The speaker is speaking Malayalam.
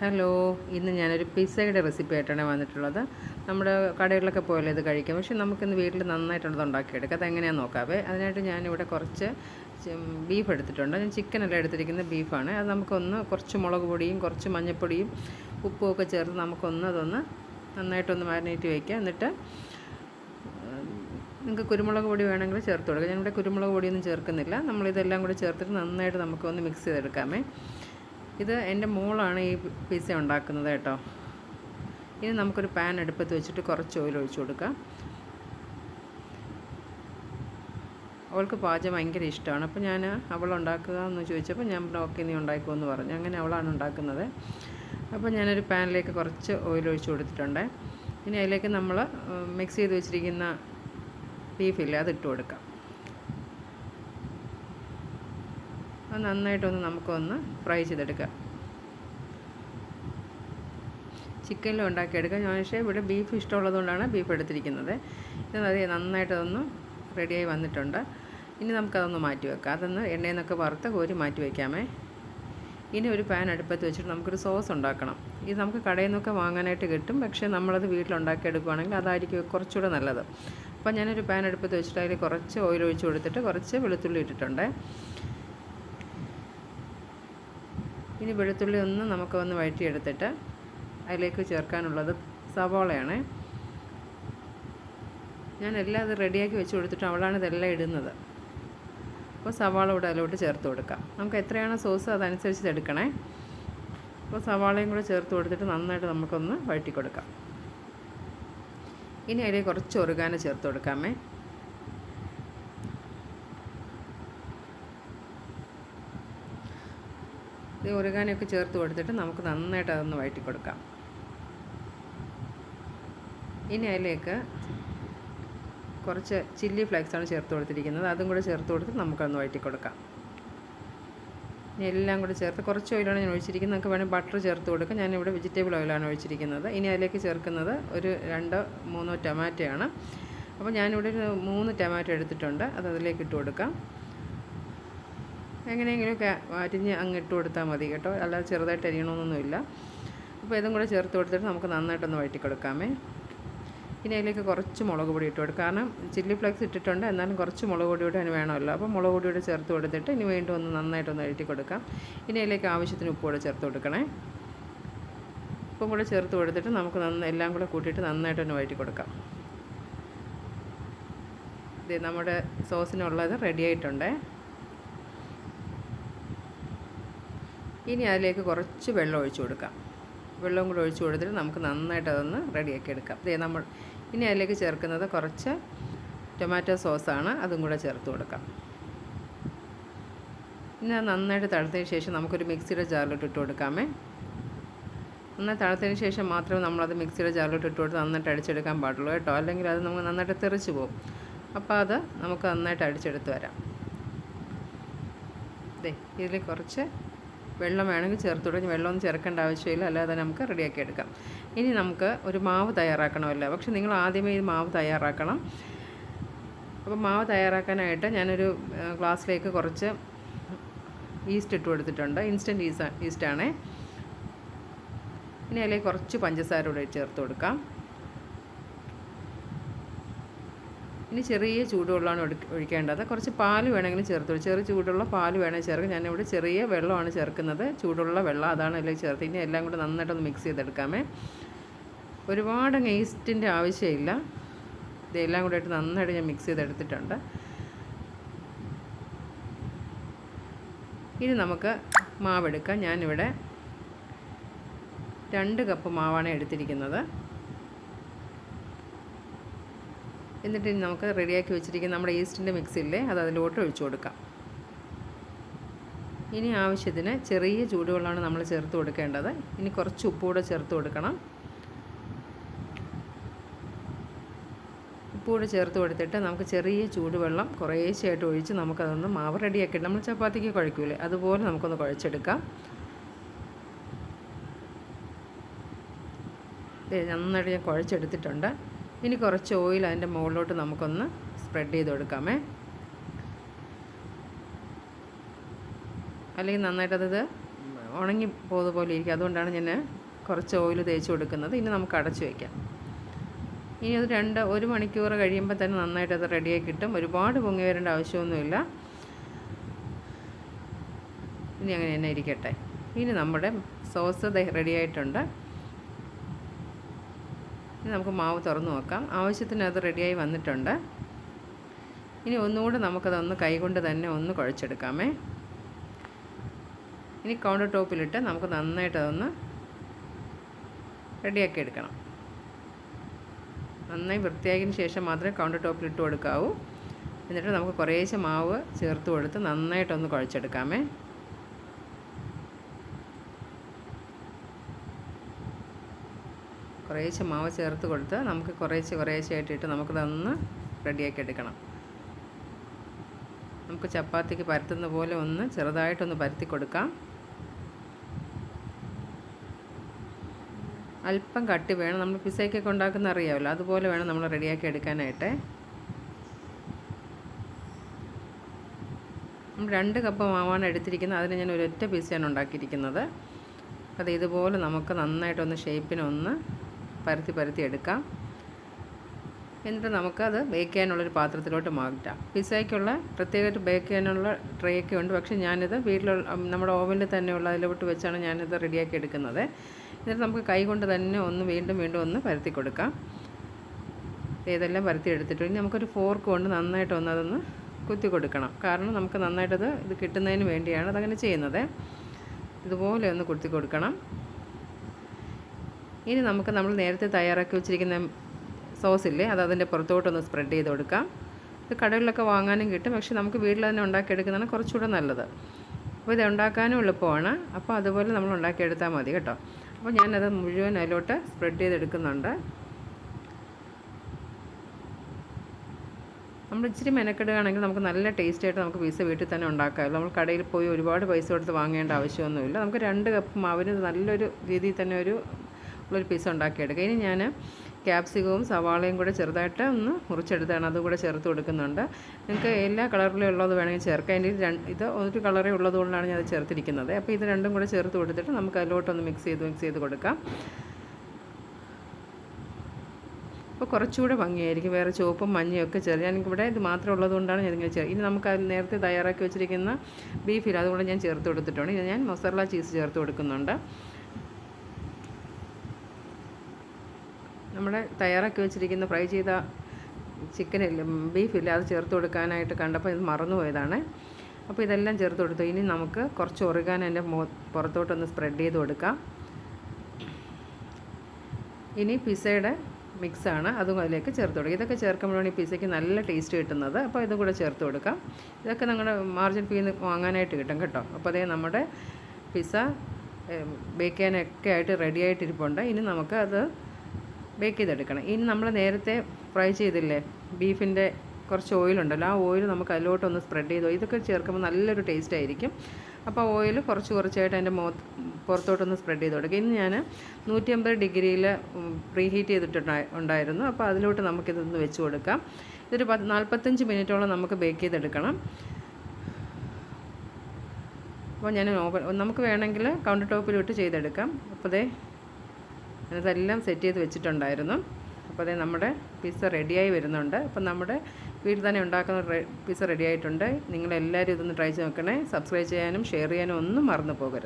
ഹലോ ഇന്ന് ഞാനൊരു പിസ്സയുടെ റെസിപ്പി ആയിട്ടാണ് വന്നിട്ടുള്ളത്. നമ്മുടെ കടകളിലൊക്കെ പോയാലും ഇത് കഴിക്കാം. പക്ഷെ നമുക്കിന്ന് വീട്ടിൽ നന്നായിട്ടുള്ളത് ഉണ്ടാക്കിയെടുക്കാം. അതെങ്ങനെയാണെന്ന് നോക്കാവേ. അതിനായിട്ട് ഞാനിവിടെ കുറച്ച് ബീഫ് എടുത്തിട്ടുണ്ട്. ഞാൻ ചിക്കനല്ല എടുത്തിരിക്കുന്ന ബീഫാണ് അത് നമുക്കൊന്ന് കുറച്ച് മുളക് പൊടിയും കുറച്ച് മഞ്ഞൾപ്പൊടിയും ഉപ്പും ഒക്കെ ചേർത്ത് നമുക്കൊന്ന് അതൊന്ന് നന്നായിട്ടൊന്ന് മാരിനേറ്റ് വയ്ക്കുക എന്നിട്ട് നിങ്ങൾക്ക് കുരുമുളക് പൊടി വേണമെങ്കിൽ ചേർത്ത് കൊടുക്കുക ഞാനിവിടെ കുരുമുളക് പൊടിയൊന്നും ചേർക്കുന്നില്ല. നമ്മളിതെല്ലാം കൂടി ചേർത്തിട്ട് നന്നായിട്ട് നമുക്കൊന്ന് മിക്സ് ചെയ്തെടുക്കാമേ. ഇത് എന്റെ മോളാണ് ഈ പിസ്സ ഉണ്ടാക്കുന്നത് കേട്ടോ. ഇനി നമുക്കൊരു പാൻ അടുപ്പത്ത് വെച്ചിട്ട് കുറച്ച് ഓയിൽ ഒഴിച്ചു കൊടുക്കാം. അവൾക്ക് പാചകം ഭയങ്കര ഇഷ്ടമാണ്. അപ്പോൾ ഞാൻ അവൾ ഉണ്ടാക്കുക എന്ന് ചോദിച്ചപ്പോൾ ഞാൻ ഓക്കെ നീ ഉണ്ടാക്കുമെന്ന് പറഞ്ഞു. അങ്ങനെ അവളാണ് ഉണ്ടാക്കുന്നത്. അപ്പോൾ ഞാനൊരു പാനിലേക്ക് കുറച്ച് ഓയിൽ ഒഴിച്ച് കൊടുത്തിട്ടുണ്ട്. ഇനി അതിലേക്ക് നമ്മൾ മിക്സ് ചെയ്ത് വെച്ചിരിക്കുന്ന ബീഫില്ലേ അത് ഇട്ട് കൊടുക്കാം. അത് നന്നായിട്ടൊന്ന് നമുക്കൊന്ന് ഫ്രൈ ചെയ്തെടുക്കാം. ചിക്കനിലും ഉണ്ടാക്കിയെടുക്കാം. ഞാൻ പക്ഷേ ഇവിടെ ബീഫ് ഇഷ്ടമുള്ളതുകൊണ്ടാണ് ബീഫ് എടുത്തിരിക്കുന്നത്. ഇത് അത് നന്നായിട്ടതൊന്ന് റെഡിയായി വന്നിട്ടുണ്ട്. ഇനി നമുക്കതൊന്ന് മാറ്റി വെക്കാം. അതൊന്ന് എണ്ണയിൽ നിന്നൊക്കെ വറുത്ത് കോരി മാറ്റി വയ്ക്കാമേ ഇനി ഒരു പാൻ അടുപ്പത്ത് വെച്ചിട്ട് നമുക്കൊരു സോസ് ഉണ്ടാക്കണം. ഇത് നമുക്ക് കടയിൽ നിന്നൊക്കെ വാങ്ങാനായിട്ട് കിട്ടും. പക്ഷേ നമ്മളത് വീട്ടിലുണ്ടാക്കിയെടുക്കുകയാണെങ്കിൽ അതായിരിക്കും കുറച്ചുകൂടെ നല്ലത്. അപ്പോൾ ഞാനൊരു പാൻ അടുപ്പത്ത് വെച്ചിട്ട് അതിൽ കുറച്ച് ഓയിൽ ഒഴിച്ച് കൊടുത്തിട്ട് കുറച്ച് വെളുത്തുള്ളി ഇട്ടിട്ടുണ്ട്. ഇനി വെളുത്തുള്ളി ഒന്ന് നമുക്ക് ഒന്ന് വഴറ്റിയെടുത്തിട്ട് അതിലേക്ക് ചേർക്കാനുള്ളത് സവാളയാണ്. ഞാൻ എല്ലാം അത് റെഡിയാക്കി വെച്ച് കൊടുത്തിട്ട് അവളാണ് ഇതെല്ലാം ഇടുന്നത്. അപ്പോൾ സവാള കൂടെ അതിലോട്ട് ചേർത്ത് കൊടുക്കാം. നമുക്ക് എത്രയാണോ സോസ് അതനുസരിച്ച് എടുക്കണേ. അപ്പോൾ സവാളയും കൂടെ ചേർത്ത് കൊടുത്തിട്ട് നന്നായിട്ട് നമുക്കൊന്ന് വഴറ്റി കൊടുക്കാം ഇനി അതിലേക്ക് കുറച്ച് ഒറുകാന ചേർത്ത് കൊടുക്കാമേ. ഇത് ഉരുകാനൊക്കെ ചേർത്ത് കൊടുത്തിട്ട് നമുക്ക് നന്നായിട്ട് അതൊന്ന് വഴറ്റി കൊടുക്കാം ഇനി അതിലേക്ക് കുറച്ച് ചില്ലി ഫ്ലേക്സാണ് ചേർത്ത് കൊടുത്തിരിക്കുന്നത്. അതും കൂടെ ചേർത്ത് കൊടുത്ത് നമുക്കൊന്ന് വഴറ്റി കൊടുക്കാം ഇനി എല്ലാം കൂടെ ചേർത്ത് കുറച്ച് ഓയിലാണ് ഞാൻ ഒഴിച്ചിരിക്കുന്നത്. നമുക്ക് വേണമെങ്കിൽ ബട്ടർ ചേർത്ത് കൊടുക്കാം. ഞാനിവിടെ വെജിറ്റബിൾ ഓയിലാണ് ഒഴിച്ചിരിക്കുന്നത്. ഇനി അതിലേക്ക് ചേർക്കുന്നത് ഒരു രണ്ടോ മൂന്നോ ടൊമാറ്റോ ആണ്. അപ്പോൾ ഞാനിവിടെ ഒരു മൂന്ന് ടൊമാറ്റോ എടുത്തിട്ടുണ്ട്. അത് അതിലേക്ക് ഇട്ട് കൊടുക്കാം. എങ്ങനെയെങ്കിലുമൊക്കെ അരിഞ്ഞ് അങ്ങ് ഇട്ട് കൊടുത്താൽ മതി കേട്ടോ. അല്ലാതെ ചെറുതായിട്ട് അരിയണമെന്നൊന്നുമില്ല അപ്പോൾ ഇതും കൂടെ ചേർത്ത് കൊടുത്തിട്ട് നമുക്ക് നന്നായിട്ടൊന്ന് വഴറ്റി കൊടുക്കാമേ ഇനി അതിലേക്ക് കുറച്ച് മുളക് പൊടി ഇട്ട് കൊടുക്കുക കാരണം ചില്ലി ഫ്ലേക്സ് ഇട്ടിട്ടുണ്ട്. എന്നാലും കുറച്ച് മുളക് പൊടി കൂടെ അതിന് വേണമല്ലോ. അപ്പോൾ മുളക് പൊടി കൂടെ ചേർത്ത് കൊടുത്തിട്ട് ഇനി വീണ്ടും ഒന്ന് നന്നായിട്ടൊന്ന് വഴറ്റി കൊടുക്കാം. ഇനി അതിലേക്ക് ആവശ്യത്തിന് ഉപ്പ് കൂടെ ചേർത്ത് കൊടുക്കണേ. ഉപ്പും കൂടെ ചേർത്ത് കൊടുത്തിട്ട് നമുക്ക് നന്ന എല്ലാം കൂടെ കൂട്ടിയിട്ട് നന്നായിട്ടൊന്ന് വഴറ്റി കൊടുക്കാം. ഇത് നമ്മുടെ സോസിനുള്ളത് റെഡി ആയിട്ടുണ്ടേ. ഇനി അതിലേക്ക് കുറച്ച് വെള്ളം ഒഴിച്ചു കൊടുക്കാം. വെള്ളം കൂടെ ഒഴിച്ചു കൊടുത്തിട്ട് നമുക്ക് നന്നായിട്ട് അതൊന്ന് റെഡിയാക്കി എടുക്കാം. ഇതേ നമ്മൾ ഇനി അതിലേക്ക് ചേർക്കുന്നത് കുറച്ച് ടൊമാറ്റോ സോസാണ്. അതും കൂടെ ചേർത്ത് കൊടുക്കാം. ഇനി അത് നന്നായിട്ട് തണുത്തതിന് ശേഷം നമുക്കൊരു മിക്സിയുടെ ജാറിലോട്ട് ഇട്ട് കൊടുക്കാമേ. നന്നായി തണുത്തതിന് ശേഷം മാത്രമേ നമ്മളത് മിക്സിയുടെ ജാറിലോട്ട് ഇട്ട് കൊടുത്ത് നന്നായിട്ട് അടിച്ചെടുക്കാൻ പാടുള്ളൂ കേട്ടോ. അല്ലെങ്കിൽ അത് നമുക്ക് നന്നായിട്ട് തെറിച്ച് പോകും. അപ്പോൾ അത് നമുക്ക് നന്നായിട്ട് അടിച്ചെടുത്ത് വരാം. ദേ ഇതിൽ കുറച്ച് വെള്ളം വേണമെങ്കിൽ ചേർത്ത് തുടങ്ങി വെള്ളമൊന്നും ചേർക്കേണ്ട ആവശ്യമില്ല. അല്ലാതെ നമുക്ക് റെഡിയാക്കി എടുക്കാം. ഇനി നമുക്ക് ഒരു മാവ് തയ്യാറാക്കണമല്ലോ. പക്ഷെ നിങ്ങൾ ആദ്യമേ ഈ മാവ് തയ്യാറാക്കണം. അപ്പോൾ മാവ് തയ്യാറാക്കാനായിട്ട് ഞാനൊരു ഗ്ലാസ്സിലേക്ക് കുറച്ച് ഈസ്റ്റ് ഇട്ട് കൊടുത്തിട്ടുണ്ട്. ഇൻസ്റ്റന്റ് ഈസ് ഈസ്റ്റാണേ ഇനി അതിലേക്ക് കുറച്ച് പഞ്ചസാര കൂടെ ചേർത്ത് കൊടുക്കാം. ഇനി ചെറിയ ചൂടുവെള്ളമാണ് ഒഴിക്കേണ്ടത്. കുറച്ച് പാൽ വേണമെങ്കിലും ചേർത്തോളൂ ചെറിയ ചൂടുള്ള പാൽ വേണമെങ്കിൽ ചേർക്കാം. ഞാനിവിടെ ചെറിയ വെള്ളമാണ് ചേർക്കുന്നത്. ചൂടുള്ള വെള്ളം അതാണ് എല്ലാം ചേർത്ത്. ഇനി എല്ലാം കൂടെ നന്നായിട്ടൊന്ന് മിക്സ് ചെയ്തെടുക്കാമേ. ഒരുപാട് ഈസ്റ്റിന്റെ ആവശ്യമില്ല. ഇതെല്ലാം കൂടെ ആയിട്ട് നന്നായിട്ട് ഞാൻ മിക്സ് ചെയ്തെടുത്തിട്ടുണ്ട്. ഇനി നമുക്ക് മാവെടുക്കാം. ഞാനിവിടെ രണ്ട് കപ്പ് മാവാണ് എടുത്തിരിക്കുന്നത്. എന്നിട്ട് ഇനി നമുക്ക് റെഡിയാക്കി വെച്ചിരിക്കുന്ന നമ്മുടെ ഈസ്റ്റിന്റെ മിക്സിയില്ലേ അത് അതിലോട്ട് ഒഴിച്ചു കൊടുക്കാം. ഇനി ആവശ്യത്തിന് ചെറിയ ചൂടുവെള്ളമാണ് നമ്മൾ ചേർത്ത് കൊടുക്കേണ്ടത്. ഇനി കുറച്ച് ഉപ്പ് കൂടെ ചേർത്ത് കൊടുക്കണം. ഉപ്പ് കൂടെ ചേർത്ത് കൊടുത്തിട്ട് നമുക്ക് ചെറിയ ചൂടുവെള്ളം കുറേശ്ശായിട്ട് ഒഴിച്ച് നമുക്കതൊന്ന് മാവ് റെഡിയാക്കി നമ്മൾ ചപ്പാത്തിക്ക് കുഴയ്ക്കൂലേ അതുപോലെ നമുക്കൊന്ന് കുഴച്ചെടുക്കാം. നന്നായിട്ട് ഞാൻ കുഴച്ചെടുത്തിട്ടുണ്ട്. ഇനി കുറച്ച് ഓയിൽ അതിന്റെ മുകളിലോട്ട് നമുക്കൊന്ന് സ്പ്രെഡ് ചെയ്ത് കൊടുക്കാമേ അല്ലെങ്കിൽ നന്നായിട്ടത് ഉണങ്ങി പോകുന്ന പോലെ ഇരിക്കും. അതുകൊണ്ടാണ് ഞാൻ കുറച്ച് ഓയിൽ തേച്ച് കൊടുക്കുന്നത്. ഇനി നമുക്ക് അടച്ചു വയ്ക്കാം ഇനി അത് രണ്ട് ഒരു മണിക്കൂർ കഴിയുമ്പോൾ തന്നെ നന്നായിട്ട് റെഡിയായി കിട്ടും. ഒരുപാട് പൊങ്ങി വരേണ്ട ആവശ്യമൊന്നുമില്ല. ഇനി അങ്ങനെ തന്നെ ഇരിക്കട്ടെ. ഇനി നമ്മുടെ സോസ് റെഡി ആയിട്ടുണ്ട്. ഇനി നമുക്ക് മാവ് തുറന്നു നോക്കാം. ആവശ്യത്തിന് അത് റെഡിയായി വന്നിട്ടുണ്ട്. ഇനി ഒന്നുകൂടെ നമുക്കതൊന്ന് കൈകൊണ്ട് തന്നെ ഒന്ന് കുഴച്ചെടുക്കാമേ. ഇനി കൗണ്ടർ ടോപ്പിലിട്ട് നമുക്ക് നന്നായിട്ട് അതൊന്ന് റെഡിയാക്കി എടുക്കണം. നന്നായി വൃത്തിയാക്കിയതിന് ശേഷം മാത്രമേ കൗണ്ടർ ടോപ്പിൽ ഇട്ട് കൊടുക്കാവൂ. എന്നിട്ട് നമുക്ക് കുറേശ്ശെ മാവ് ചേർത്ത് കൊടുത്ത് നന്നായിട്ടൊന്ന് കുഴച്ചെടുക്കാമേ. കുറേശ്ശെ മാവ് ചേർത്ത് കൊടുത്ത് നമുക്ക് കുറേശ്ശെ കുറേശ്ശെ ആയിട്ടിട്ട് നമുക്കതൊന്ന് റെഡിയാക്കി എടുക്കണം. നമുക്ക് ചപ്പാത്തിക്ക് പരത്തുന്ന പോലെ ഒന്ന് ചെറുതായിട്ടൊന്ന് പരത്തി കൊടുക്കാം. അല്പം കട്ടി വേണം. നമ്മൾ പിസയ്ക്കൊക്കെ ഉണ്ടാക്കുന്ന അറിയാമല്ലോ. അതുപോലെ വേണം നമ്മൾ റെഡിയാക്കി എടുക്കാനായിട്ട്. രണ്ട് കപ്പ് മാവാണ് എടുത്തിരിക്കുന്നത്. അതിന് ഞാൻ ഒരൊറ്റ പീസാണ് ഉണ്ടാക്കിയിരിക്കുന്നത്. അത് ഇതുപോലെ നമുക്ക് നന്നായിട്ടൊന്ന് ഷേപ്പിനൊന്ന് പരത്തി പരത്തി എടുക്കാം. എന്നിട്ട് നമുക്കത് ബേക്ക് ചെയ്യാനുള്ളൊരു പാത്രത്തിലോട്ട് മാറ്റാം. പിസ്സയ്ക്കുള്ള പ്രത്യേകമായിട്ട് ബേക്ക് ചെയ്യാനുള്ള ട്രേ ഒക്കെ ഉണ്ട്. പക്ഷേ ഞാനിത് വീട്ടിലുള്ള നമ്മുടെ ഓവനിൽ തന്നെയുള്ള അതിലോട്ട് വെച്ചാണ് ഞാനിത് റെഡിയാക്കി എടുക്കുന്നത്. എന്നിട്ട് നമുക്ക് കൈ കൊണ്ട് തന്നെ ഒന്ന് വീണ്ടും വീണ്ടും ഒന്ന് പരത്തി കൊടുക്കാം. ഇതെല്ലാം പരത്തി എടുത്തിട്ട് ഇനി നമുക്കൊരു ഫോർക്ക് കൊണ്ട് നന്നായിട്ട് ഒന്ന് അതൊന്ന് കുത്തി കൊടുക്കണം. കാരണം നമുക്ക് നന്നായിട്ടത് ഇത് കിട്ടുന്നതിന് വേണ്ടിയാണ് അതങ്ങനെ ചെയ്യുന്നത്. ഇതുപോലെ ഒന്ന് കുത്തി കൊടുക്കണം. ഇനി നമുക്ക് നമ്മൾ നേരത്തെ തയ്യാറാക്കി വെച്ചിരിക്കുന്ന സോസില്ലേ അത് അതിന്റെ പുറത്തോട്ടൊന്ന് സ്പ്രെഡ് ചെയ്ത് കൊടുക്കാം. ഇത് കടകളിലൊക്കെ വാങ്ങാനും കിട്ടും പക്ഷെ നമുക്ക് വീട്ടിൽ തന്നെ ഉണ്ടാക്കിയെടുക്കുന്നതാണ് കുറച്ചുകൂടെ നല്ലത്. അപ്പോൾ ഇത് ഉണ്ടാക്കാനും എളുപ്പമാണ്. അപ്പോൾ അതുപോലെ നമ്മൾ ഉണ്ടാക്കിയെടുത്താൽ മതി കേട്ടോ. അപ്പോൾ ഞാനത് മുഴുവൻ അതിലോട്ട് സ്പ്രെഡ് ചെയ്തെടുക്കുന്നുണ്ട്. നമ്മൾ ഇച്ചിരി മെനക്കെടുകയാണെങ്കിൽ നമുക്ക് നല്ല ടേസ്റ്റ് ആയിട്ട് നമുക്ക് പീസ് വീട്ടിൽ തന്നെ ഉണ്ടാക്കാമല്ലോ. നമ്മൾ കടയിൽ പോയി ഒരുപാട് പൈസ കൊടുത്ത് വാങ്ങേണ്ട ആവശ്യമൊന്നുമില്ല. നമുക്ക് രണ്ട് കപ്പ് മാവിന് നല്ലൊരു രീതിയിൽ തന്നെ ഒരു ഉള്ളൊരു പീസ് ഉണ്ടാക്കിയെടുക്കുക. ഇനി ഞാൻ ക്യാപ്സികവും സവാളയും കൂടെ ചെറുതായിട്ട് ഒന്ന് മുറിച്ചെടുത്താണ്. അതുകൂടെ ചേർത്ത് കൊടുക്കുന്നുണ്ട്. നിങ്ങൾക്ക് എല്ലാ കളറിലും ഉള്ളത് വേണമെങ്കിൽ ചേർക്കാം. അതിന്റെ രണ്ട് ഇത് ഒരു കളറേ ഉള്ളതുകൊണ്ടാണ് ഞാൻ അത് ചേർത്തിരിക്കുന്നത്. അപ്പോൾ ഇത് രണ്ടും കൂടെ ചേർത്ത് കൊടുത്തിട്ട് നമുക്ക് അതിലോട്ടൊന്ന് മിക്സ് ചെയ്ത് മിക്സ് ചെയ്ത് കൊടുക്കാം. അപ്പോൾ കുറച്ചുകൂടെ ഭംഗിയായിരിക്കും. വേറെ ചുവപ്പും മഞ്ഞയും ഒക്കെ ചേർത്ത്. ഞാനിവിടെ ഇത് മാത്രം ഉള്ളതുകൊണ്ടാണ് ഞാനിങ്ങനെ ചേർത്ത്. ഇനി നമുക്ക് നേരത്തെ തയ്യാറാക്കി വെച്ചിരിക്കുന്ന ബീഫിൽ അതുകൊണ്ട് ഞാൻ ചേർത്ത് കൊടുത്തിട്ടുണ്ട്. ഇത് ഞാൻ മസാല ചീസ് ചേർത്ത് കൊടുക്കുന്നുണ്ട്. നമ്മുടെ തയ്യാറാക്കി വെച്ചിരിക്കുന്ന ഫ്രൈ ചെയ്ത ചിക്കനില്ല ബീഫില്ല അത് ചേർത്ത് കൊടുക്കാനായിട്ട് കണ്ടപ്പോൾ ഇത് മറന്നുപോയതാണ്. അപ്പോൾ ഇതെല്ലാം ചേർത്ത് കൊടുത്തു. ഇനി നമുക്ക് കുറച്ച് ഒറുകാൻ എന്റെ പുറത്തോട്ടൊന്ന് സ്പ്രെഡ് ചെയ്ത് കൊടുക്കാം. ഇനി പിസയുടെ മിക്സാണ് അതും അതിലേക്ക് ചേർത്ത് കൊടുക്കുക. ഇതൊക്കെ ചേർക്കുമ്പോഴാണ് ഈ പിസയ്ക്ക് നല്ല ടേസ്റ്റ് കിട്ടുന്നത്. അപ്പോൾ ഇതും കൂടെ ചേർത്ത് കൊടുക്കാം. ഇതൊക്കെ നിങ്ങളുടെ മാർജിൻ ഫീ വാങ്ങാനായിട്ട് കിട്ടും കേട്ടോ. അപ്പോൾ അതേ നമ്മുടെ പിസ ബേക്ക് ചെയ്യാനൊക്കെ ആയിട്ട് റെഡി ആയിട്ടിരിപ്പുണ്ട്. ഇനി നമുക്ക് അത് ബേക്ക് ചെയ്തെടുക്കണം. ഇനി നമ്മൾ നേരത്തെ ഫ്രൈ ചെയ്തില്ലേ ബീഫിന്റെ കുറച്ച് ഓയിലുണ്ടല്ലോ ആ ഓയിൽ നമുക്ക് അതിലോട്ടൊന്ന് സ്പ്രെഡ് ചെയ്തോ ഇതൊക്കെ ചേർക്കുമ്പോൾ നല്ലൊരു ടേസ്റ്റ് ആയിരിക്കും. അപ്പോൾ ഓയിൽ കുറച്ച് കുറച്ചായിട്ട് അതിന്റെ മോ പുറത്തോട്ടൊന്ന് സ്പ്രെഡ് ചെയ്ത് കൊടുക്കുക ഇന്ന് ഞാൻ നൂറ്റി അമ്പത് ഡിഗ്രിയിൽ പ്രീ ഹീറ്റ് ചെയ്തിട്ടുണ്ടായി ഉണ്ടായിരുന്നു. അപ്പോൾ അതിലോട്ട് നമുക്കിതൊന്ന് വെച്ച് കൊടുക്കാം. ഇതൊരു പത്ത് നാൽപ്പത്തഞ്ച് മിനിറ്റോളം നമുക്ക് ബേക്ക് ചെയ്തെടുക്കണം. അപ്പോൾ ഞാൻ ഓപ്പൺ നമുക്ക് വേണമെങ്കിൽ കൗണ്ടർ ടോപ്പിലിട്ട് ചെയ്തെടുക്കാം. അപ്പോൾ അതെല്ലാം സെറ്റ് ചെയ്ത് വെച്ചിട്ടുണ്ടായിരുന്നു. അപ്പോൾ അതേ നമ്മുടെ പിസ്സ റെഡിയായി വരുന്നുണ്ട്. അപ്പം നമ്മുടെ വീട്ടിൽ തന്നെ ഉണ്ടാക്കുന്ന പിസ്സ റെഡിയായിട്ടുണ്ട് നിങ്ങളെല്ലാവരും ഇതൊന്ന് ട്രൈ ചെയ്ത് നോക്കണേ. സബ്സ്ക്രൈബ് ചെയ്യാനും ഷെയർ ചെയ്യാനും ഒന്നും മറന്നു പോകരുത്.